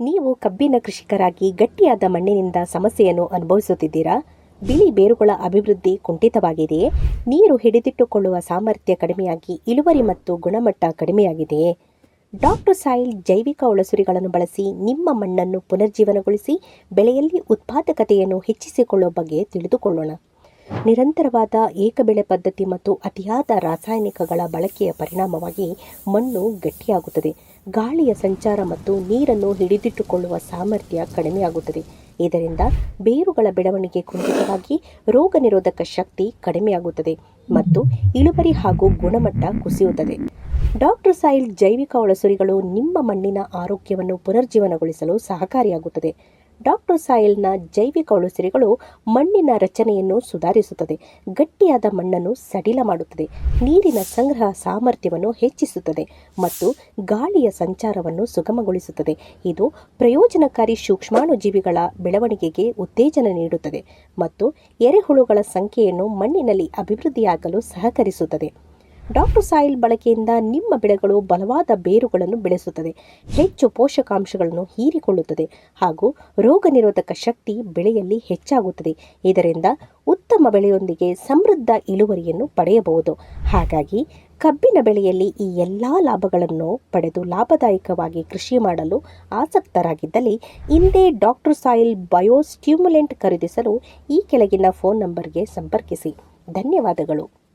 ನೀವು ಕಬ್ಬಿನ ಕೃಷಿಕರಾಗಿ ಗಟ್ಟಿಯಾದ ಮಣ್ಣಿನಿಂದ ಸಮಸ್ಯೆಯನ್ನು ಅನುಭವಿಸುತ್ತಿದ್ದೀರಾ? ಬಿಳಿ ಬೇರುಗಳ ಅಭಿವೃದ್ಧಿ ಕುಂಠಿತವಾಗಿದೆಯೇ ನೀರು ಹಿಡಿದಿಟ್ಟುಕೊಳ್ಳುವ ಸಾಮರ್ಥ್ಯ ಕಡಿಮೆಯಾಗಿ, ಇಳುವರಿ ಮತ್ತು ಗುಣಮಟ್ಟ ಕಡಿಮೆಯಾಗಿದೆಯೇ ಡಾಕ್ಟರ್ ಸಾಯಿಲ್ ಜೈವಿಕ ಒಳಸುರಿಗಳನ್ನು ಬಳಸಿ ನಿಮ್ಮ ಮಣ್ಣನ್ನು ಪುನರ್ಜೀವನಗೊಳಿಸಿ, ಬೆಳೆಯಲ್ಲಿ ಉತ್ಪಾದಕತೆಯನ್ನು ಹೆಚ್ಚಿಸಿಕೊಳ್ಳುವ ಬಗ್ಗೆ ತಿಳಿದುಕೊಳ್ಳೋಣ. ನಿರಂತರವಾದ ಏಕಬೆಳೆ ಪದ್ಧತಿ ಮತ್ತು ಅತಿಯಾದ ರಾಸಾಯನಿಕಗಳ ಬಳಕೆಯ ಪರಿಣಾಮವಾಗಿ ಮಣ್ಣು ಗಟ್ಟಿಯಾಗುತ್ತದೆ. ಗಾಳಿಯ ಸಂಚಾರ ಮತ್ತು ನೀರನ್ನು ಹಿಡಿದಿಟ್ಟುಕೊಳ್ಳುವ ಸಾಮರ್ಥ್ಯ ಕಡಿಮೆಯಾಗುತ್ತದೆ. ಇದರಿಂದ ಬೇರುಗಳ ಬೆಳವಣಿಗೆ ಕುಂಠಿತವಾಗಿ ರೋಗ ನಿರೋಧಕ ಶಕ್ತಿ ಕಡಿಮೆಯಾಗುತ್ತದೆ ಮತ್ತು ಇಳುವರಿ ಹಾಗೂ ಗುಣಮಟ್ಟ ಕುಸಿಯುತ್ತದೆ. ಡಾಕ್ಟರ್ ಸಾಯಿಲ್ ಜೈವಿಕ ಒಳಸುರಿಗಳು ನಿಮ್ಮ ಮಣ್ಣಿನ ಆರೋಗ್ಯವನ್ನು ಪುನರ್ಜೀವನಗೊಳಿಸಲು ಸಹಕಾರಿಯಾಗುತ್ತದೆ. ಡಾಕ್ಟರ್ ಸಾಯಿಲ್ನ ಜೈವಿಕ ಉಳುಸಿರಿಗಳು ಮಣ್ಣಿನ ರಚನೆಯನ್ನು ಸುಧಾರಿಸುತ್ತದೆ. ಗಟ್ಟಿಯಾದ ಮಣ್ಣನ್ನು ಸಡಿಲ ಮಾಡುತ್ತದೆ. ನೀರಿನ ಸಂಗ್ರಹ ಸಾಮರ್ಥ್ಯವನ್ನು ಹೆಚ್ಚಿಸುತ್ತದೆ ಮತ್ತು ಗಾಳಿಯ ಸಂಚಾರವನ್ನು ಸುಗಮಗೊಳಿಸುತ್ತದೆ. ಇದು ಪ್ರಯೋಜನಕಾರಿ ಸೂಕ್ಷ್ಮಾಣುಜೀವಿಗಳ ಬೆಳವಣಿಗೆಗೆ ಉತ್ತೇಜನ ನೀಡುತ್ತದೆ ಮತ್ತು ಎರೆಹುಳುಗಳ ಸಂಖ್ಯೆಯನ್ನು ಮಣ್ಣಿನಲ್ಲಿ ಅಭಿವೃದ್ಧಿಯಾಗಲು ಸಹಕರಿಸುತ್ತದೆ. ಡಾಕ್ಟರ್ ಸಾಯಿಲ್ ಬಳಕೆಯಿಂದ ನಿಮ್ಮ ಬೆಳೆಗಳು ಬಲವಾದ ಬೇರುಗಳನ್ನು ಬೆಳೆಸುತ್ತದೆ. ಹೆಚ್ಚು ಪೋಷಕಾಂಶಗಳನ್ನು ಹೀರಿಕೊಳ್ಳುತ್ತದೆ ಹಾಗೂ ರೋಗ ನಿರೋಧಕ ಶಕ್ತಿ ಬೆಳೆಯಲ್ಲಿ ಹೆಚ್ಚಾಗುತ್ತದೆ. ಇದರಿಂದ ಉತ್ತಮ ಬೆಳೆಯೊಂದಿಗೆ ಸಮೃದ್ಧ ಇಳುವರಿಯನ್ನು ಪಡೆಯಬಹುದು. ಹಾಗಾಗಿ ಕಬ್ಬಿನ ಬೆಳೆಯಲ್ಲಿ ಈ ಎಲ್ಲ ಲಾಭಗಳನ್ನು ಪಡೆದು ಲಾಭದಾಯಕವಾಗಿ ಕೃಷಿ ಮಾಡಲು ಆಸಕ್ತರಾಗಿದ್ದಲ್ಲಿ ಹಿಂದೆ ಡಾಕ್ಟರ್ ಸಾಯಿಲ್ ಬಯೋ ಸ್ಟ್ಯೂಮುಲೆಂಟ್ ಖರೀದಿಸಲು ಈ ಕೆಳಗಿನ ಫೋನ್ ನಂಬರ್ಗೆ ಸಂಪರ್ಕಿಸಿ. ಧನ್ಯವಾದಗಳು.